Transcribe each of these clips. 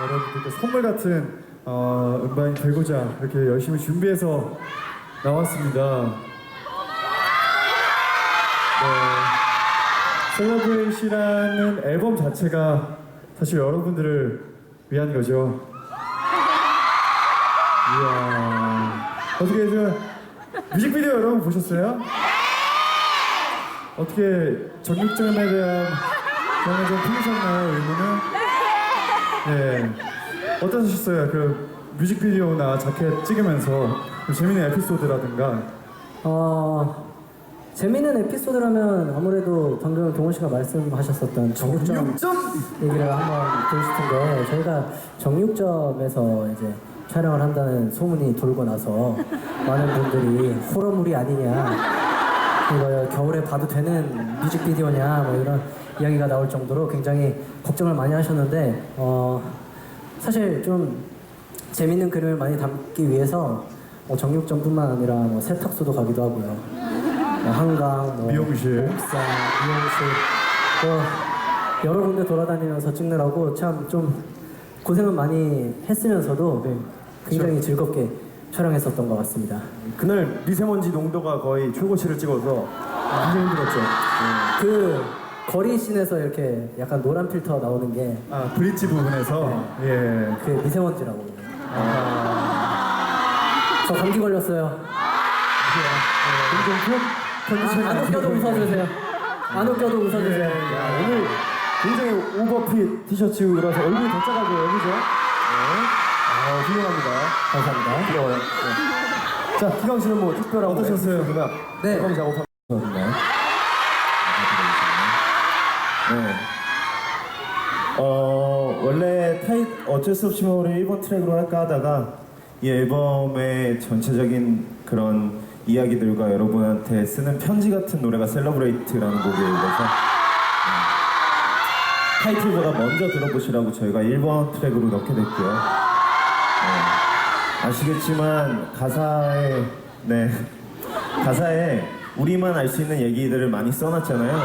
여러분들께 선물 같은 어, 음반이 되고자 이렇게 열심히 준비해서 나왔습니다. 네. 셀러브레이시라는 앨범 자체가 사실 여러분들을 위한 거죠. 이야. 어떻게 저 뮤직비디오 여러분 보셨어요? 어떻게 정육점에 대한 경험이 좀 풀리셨나요, 의문은? 네. 어떠셨어요? 그 뮤직비디오나 자켓 찍으면서 좀 재밌는 에피소드라든가 어, 재밌는 에피소드라면 아무래도 방금 동원 씨가 말씀하셨었던 정육점 정육점? 얘기를 한번 드리고 싶은데 저희가 정육점에서 이제 촬영을 한다는 소문이 돌고 나서 많은 분들이 호러물이 아니냐 이거 겨울에 봐도 되는 뮤직비디오냐 뭐 이런 이야기가 나올 정도로 굉장히 걱정을 많이 하셨는데 어, 사실 좀 재밌는 그림을 많이 담기 위해서 뭐 정육점뿐만 아니라 뭐 세탁소도 가기도 하고요. 뭐 한강, 뭐 미용실. 옥상, 미용실, 뭐 여러 군데 돌아다니면서 찍느라고 참 좀 고생은 많이 했으면서도 네. 굉장히 즐겁게 촬영했었던 것 같습니다. 그날 미세먼지 농도가 거의 최고치를 찍어서 굉장히 힘들었죠. 그 거리 씬에서 이렇게 약간 노란 필터 나오는 게 그 아 브릿지 부분에서 예. 미세먼지라고. 저 감기 걸렸어요. 아, 안 웃겨도 웃어주세요. 안 웃겨도 웃어주세요. 야, 오늘 굉장히 오버핏 티셔츠라서 얼굴이 더 작아 보여요, 그죠? 네. 아, 훌륭합니다. 감사합니다. 부러워요. 네. 자, 기광 씨는 뭐 특별한 어떠셨어요? 에피소드나 네. 앨범 작업하셨나요? 네. 어, 원래 타이 어쩔 수 없이 뭐 우리 1번 트랙으로 할까 하다가 이 앨범의 전체적인 그런 이야기들과 여러분한테 쓰는 편지 같은 노래가 셀러브레이트라는 곡에 이어서 네. 타이틀보다 먼저 들어보시라고 저희가 1번 트랙으로 넣게 됐고요. 네. 아시겠지만 가사에 네 가사에 우리만 알 수 있는 얘기들을 많이 써놨잖아요. 네.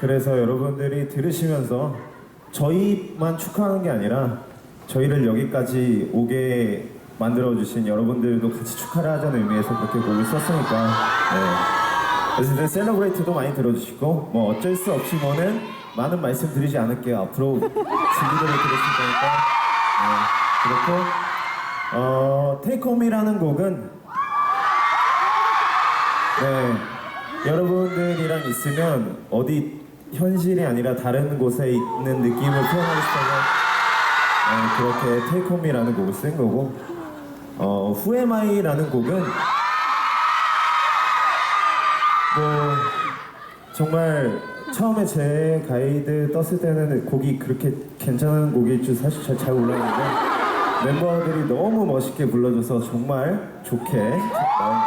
그래서 여러분들이 들으시면서 저희만 축하하는 게 아니라 저희를 여기까지 오게 만들어주신 여러분들도 같이 축하를 하자는 의미에서 그렇게 곡을 썼으니까 네. 일단 셀러브레이트도 많이 들어주시고 뭐 어쩔 수 없이 뭐는 많은 말씀 드리지 않을게요 앞으로 진리들을 들으실 거니까 네. 그렇고 어 테이크홈이라는 곡은 네 여러분들이랑 있으면 어디 현실이 아니라 다른 곳에 있는 느낌을 표현하고 싶어서 어, 그렇게 테이크홈이라는 곡을 쓴 거고 어 후에마이라는 곡은 뭐 정말 처음에 제 가이드 떴을 때는 곡이 그렇게 괜찮은 곡일 줄 사실 잘, 잘 몰랐는데 멤버들이 너무 멋있게 불러줘서 정말 좋게